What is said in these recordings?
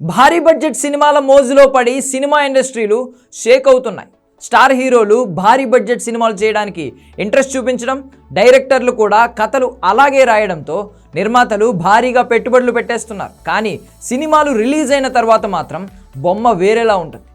భారీ బడ్జెట్ సినిమాల మోజులో పడి సినిమా ఇండస్ట్రీలు షేక్ అవుతున్నాయి. స్టార్ హీరోలు భారీ బడ్జెట్ సినిమాలు చేయడానికి ఇంట్రెస్ట్ చూపించడం డైరెక్టర్లు కూడా కథలు అలాగే రాయడంతో నిర్మాతలు భారీగా పెట్టుబడులు పెట్టేస్తున్నారు. కానీ సినిమాలు రిలీజ్ అయిన తర్వాత మాత్రం బొమ్మ వేరేలా ఉంటుంది.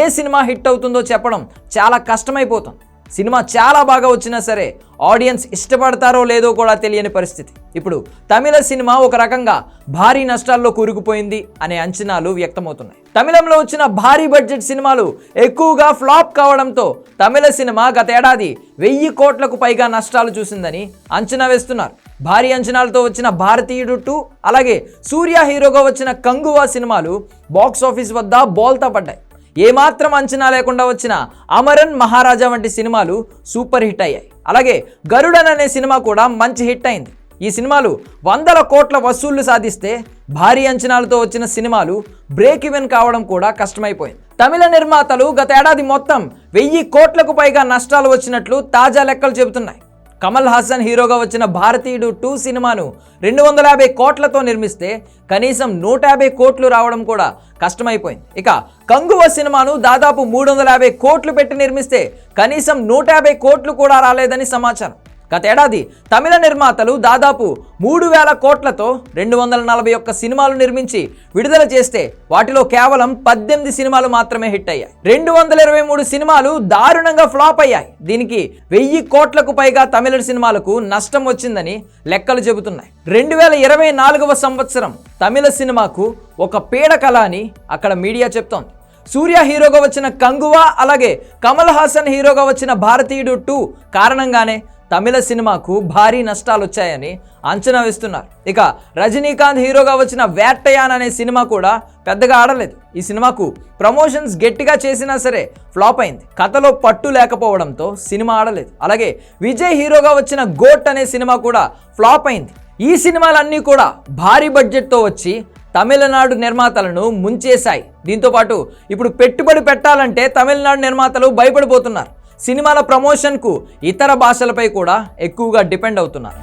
ఏ సినిమా హిట్ అవుతుందో చెప్పడం చాలా కష్టమైపోతుంది. సినిమా చాలా బాగా వచ్చినా సరే ఆడియన్స్ ఇష్టపడతారో లేదో కూడా తెలియని పరిస్థితి. ఇప్పుడు తమిళ సినిమా ఒక రకంగా భారీ నష్టాల్లో కూరుకుపోయింది అనే అంచనాలు వ్యక్తమవుతున్నాయి. తమిళంలో వచ్చిన భారీ బడ్జెట్ సినిమాలు ఎక్కువగా ఫ్లాప్ కావడంతో తమిళ సినిమా గతేడాది వెయ్యి కోట్లకు పైగా నష్టాలు చూసిందని అంచనా వేస్తున్నారు. భారీ అంచనాలతో వచ్చిన భారతీయుడు టూ అలాగే సూర్య హీరోగా వచ్చిన కంగువా సినిమాలు బాక్స్ ఆఫీస్ వద్ద బోల్తా పడ్డాయి. ఏమాత్రం అంచనా లేకుండా వచ్చిన అమరన్ మహారాజా వంటి సినిమాలు సూపర్ హిట్ అయ్యాయి. అలాగే గరుడన్ అనే సినిమా కూడా మంచి హిట్ అయింది. ఈ సినిమాలు వందల కోట్ల వసూళ్ళు సాధిస్తే భారీ అంచనాలతో వచ్చిన సినిమాలు బ్రేక్ ఈవెన్ కావడం కూడా కష్టమైపోయింది. తమిళ నిర్మాతలు గత ఏడాది మొత్తం వెయ్యి కోట్లకు పైగా నష్టాలు వచ్చినట్లు తాజా లెక్కలు చెబుతున్నాయి. కమల్ హాసన్ హీరోగా వచ్చిన భారతీయుడు టూ సినిమాను రెండు వందల యాభై కోట్లతో నిర్మిస్తే కనీసం నూట యాభై కోట్లు రావడం కూడా కష్టమైపోయింది. ఇక కంగువ సినిమాను దాదాపు మూడు వందల యాభై కోట్లు పెట్టి నిర్మిస్తే కనీసం నూట యాభై కోట్లు కూడా రాలేదని సమాచారం. గతేడాది తమిళ నిర్మాతలు దాదాపు మూడు వేల కోట్లతో రెండు వందల నలభై ఒక్క సినిమాలు నిర్మించి విడుదల చేస్తే వాటిలో కేవలం పద్దెనిమిది సినిమాలు మాత్రమే హిట్ అయ్యాయి. రెండు వందల ఇరవై మూడు సినిమాలు దారుణంగా ఫ్లాప్ అయ్యాయి. దీనికి వెయ్యి కోట్లకు పైగా తమిళ సినిమాలకు నష్టం వచ్చిందని లెక్కలు చెబుతున్నాయి. రెండు వేల ఇరవై నాలుగవ సంవత్సరం తమిళ సినిమాకు ఒక పీడకల అని అక్కడ మీడియా చెప్తోంది. సూర్య హీరోగా వచ్చిన కంగువా అలాగే కమల్ హాసన్ హీరోగా వచ్చిన భారతీయుడు టూ కారణంగానే తమిళ సినిమాకు భారీ నష్టాలు వచ్చాయని అంచనా వేస్తున్నారు. ఇక రజనీకాంత్ హీరోగా వచ్చిన వేట్టయాన్ అనే సినిమా కూడా పెద్దగా ఆడలేదు. ఈ సినిమాకు ప్రమోషన్స్ గట్టిగా చేసినా సరే ఫ్లాప్ అయింది. కథలో పట్టు లేకపోవడంతో సినిమా ఆడలేదు. అలాగే విజయ్ హీరోగా వచ్చిన గోట్ అనే సినిమా కూడా ఫ్లాప్ అయింది. ఈ సినిమాలన్నీ కూడా భారీ బడ్జెట్తో వచ్చి తమిళనాడు నిర్మాతలను ముంచేశాయి. దీంతోపాటు ఇప్పుడు పెట్టుబడి పెట్టాలంటే తమిళనాడు నిర్మాతలు భయపడిపోతున్నారు. సినిమాల ప్రమోషన్కు ఇతర భాషలపై కూడా ఎక్కువగా డిపెండ్ అవుతున్నారు.